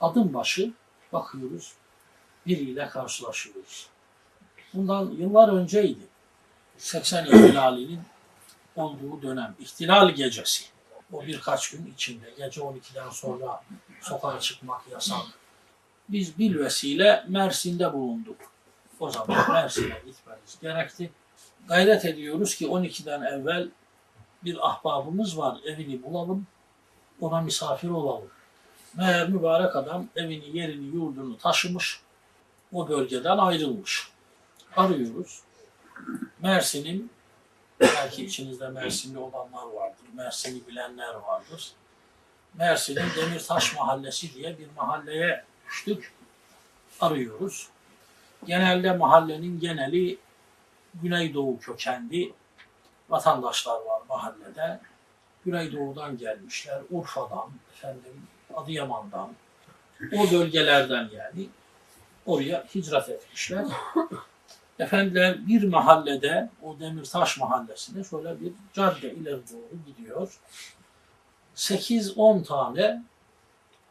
Adım başı bakıyoruz biriyle karşılaşıyoruz. Bundan yıllar önceydi. 80 ihtilalinin olduğu dönem. İhtilal gecesi. O birkaç gün içinde. Gece 12'den sonra sokağa çıkmak yasak. Biz bilvesile Mersin'de bulunduk. O zaman Mersin'e gitmemiz gerekti. Gayret ediyoruz ki 12'den evvel bir ahbabımız var. Evini bulalım. Ona misafir olalım. Meğer mübarek adam evini, yerini, yurdunu taşımış. O bölgeden ayrılmış. Arıyoruz. Mersin'in belki içinizde Mersinli olanlar vardır. Mersin'i bilenler vardır. Mersin'in Demirtaş Mahallesi diye bir mahalleye düştük. Arıyoruz. Genelde mahallenin geneli Güneydoğu kökenli vatandaşlar var mahallede. Güneydoğu'dan gelmişler. Urfa'dan, efendim Adıyaman'dan, o bölgelerden yani oraya hicret etmişler. Efendiler bir mahallede, o Demirtaş mahallesinde şöyle bir cadde ileri doğru gidiyor. 8-10 tane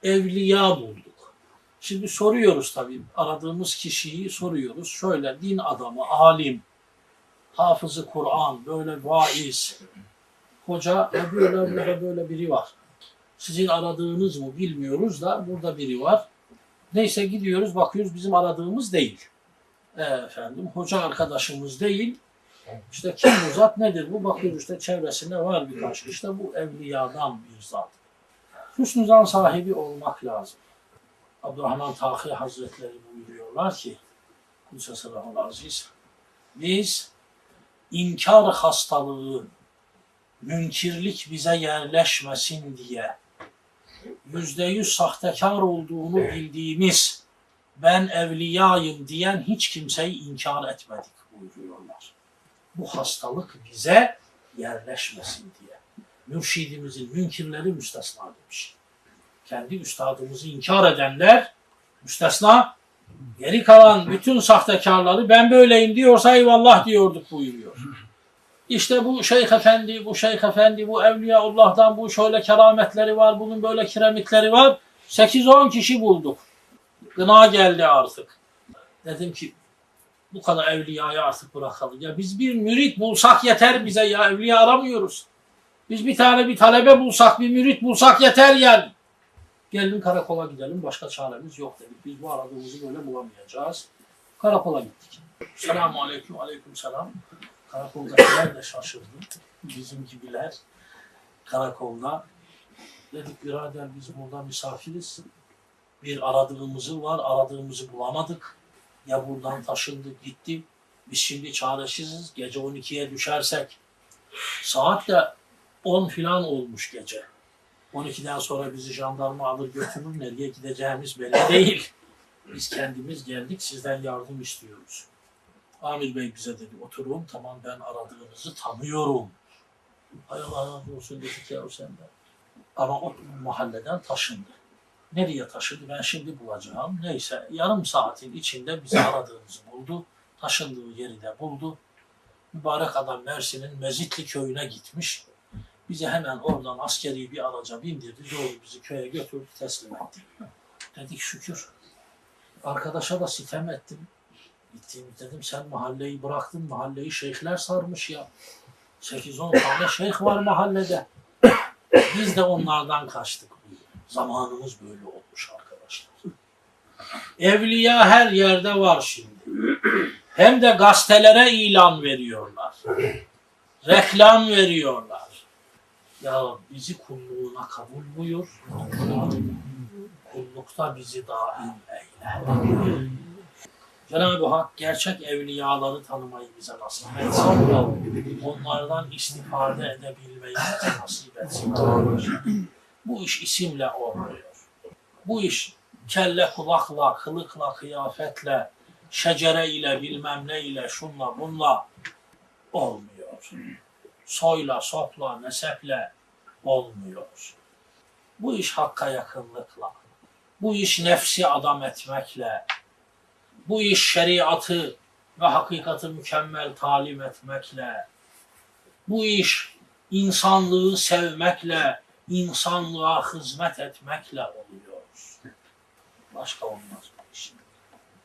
evliya bulduk. Şimdi soruyoruz tabii, aradığımız kişiyi soruyoruz. Şöyle din adamı, alim, hafızı Kur'an, böyle vaiz, hoca, ha böyle burada böyle biri var. Sizin aradığınız mı bilmiyoruz da burada biri var. Neyse gidiyoruz bakıyoruz bizim aradığımız değil. Efendim hoca arkadaşımız değil. İşte kim bu zat nedir bu? Bakıyoruz işte çevresinde var birkaç. İşte bu evliyadan bir zat. Hüsnü zan sahibi olmak lazım. Abdurrahman Tahi Hazretleri buyuruyorlar ki Kudsesallahul Aziz biz inkar hastalığı münkirlik bize yerleşmesin diye yüzde yüz sahtekar olduğunu bildiğimiz ben evliyayım diyen hiç kimseyi inkar etmedik buyuruyorlar. Bu hastalık bize yerleşmesin diye. Mürşidimizin münkirleri müstesna demiş. Kendi üstadımızı inkar edenler müstesna. Geri kalan bütün sahtekarları ben böyleyim diyorsa eyvallah diyorduk buyuruyor. İşte bu şeyh efendi, bu şeyh efendi, bu Evliyaullah'tan bu şöyle kerametleri var, bunun böyle kiremitleri var. 8-10 kişi bulduk. Gına geldi artık. Dedim ki bu kadar evliyayı artık bırakalım. Ya biz bir mürit bulsak yeter bize ya evliya aramıyoruz. Biz bir tane bir talebe bulsak, bir mürit bulsak yeter yani. Gelin karakola gidelim, başka çaremiz yok dedik. Biz bu aradığımızı böyle bulamayacağız. Karakola gittik. Selamun aleyküm, aleyküm selam. Karakoldakiler de şaşırdı. Bizim gibiler karakolda. Dedik birader biz burada misafiriz. Bir aradığımızı var, aradığımızı bulamadık. Ya buradan taşındı gitti. Biz şimdi çaresiziz. Gece 12'ye düşersek saat de 10 filan olmuş gece. 12'den sonra bizi jandarma alır götürür. Nereye gideceğimiz belli değil. Biz kendimiz geldik sizden yardım istiyoruz. Amir Bey bize dedi oturun tamam ben aradığınızı tanıyorum. Hay Allah razı olsun dedik ya senden. Ama o mahalleden taşındı. Nereye taşındı ben şimdi bulacağım. Neyse yarım saatin içinde bizi aradığımızı buldu. Taşındığı yeri de buldu. Mübarek adam Mersin'in Mezitli köyüne gitmiş. Bizi hemen oradan askeri bir araca bindirdi. Doğru bizi köye götürdü teslim etti. Dedik şükür. Arkadaşa da sitem ettim. Gittiğim dedim sen mahalleyi bıraktın, mahalleyi şeyhler sarmış ya. 8-10 tane şeyh var mahallede. Biz de onlardan kaçtık. Zamanımız böyle olmuş arkadaşlar. Evliya her yerde var şimdi. Hem de gazetelere ilan veriyorlar. Reklam veriyorlar. Ya bizi kulluğuna kabul buyur. Kullukta bizi daim eyle. Cenab-ı Hak gerçek evliyaları tanımayı bize nasip etsin. Onlardan istifade edebilmeyi bize nasip etsin. Bu iş isimle olmuyor. Bu iş kelle kulakla, kılıkla, kıyafetle, şecere ile, bilmem ne ile, şunla bunla olmuyor. Soyla, sopla, neseple olmuyor. Bu iş hakka yakınlıkla, bu iş nefsi adam etmekle, bu iş şeriatı ve hakikati mükemmel talim etmekle, bu iş insanlığı sevmekle, insanlığa hizmet etmekle oluyor. Başka olmaz bu iş.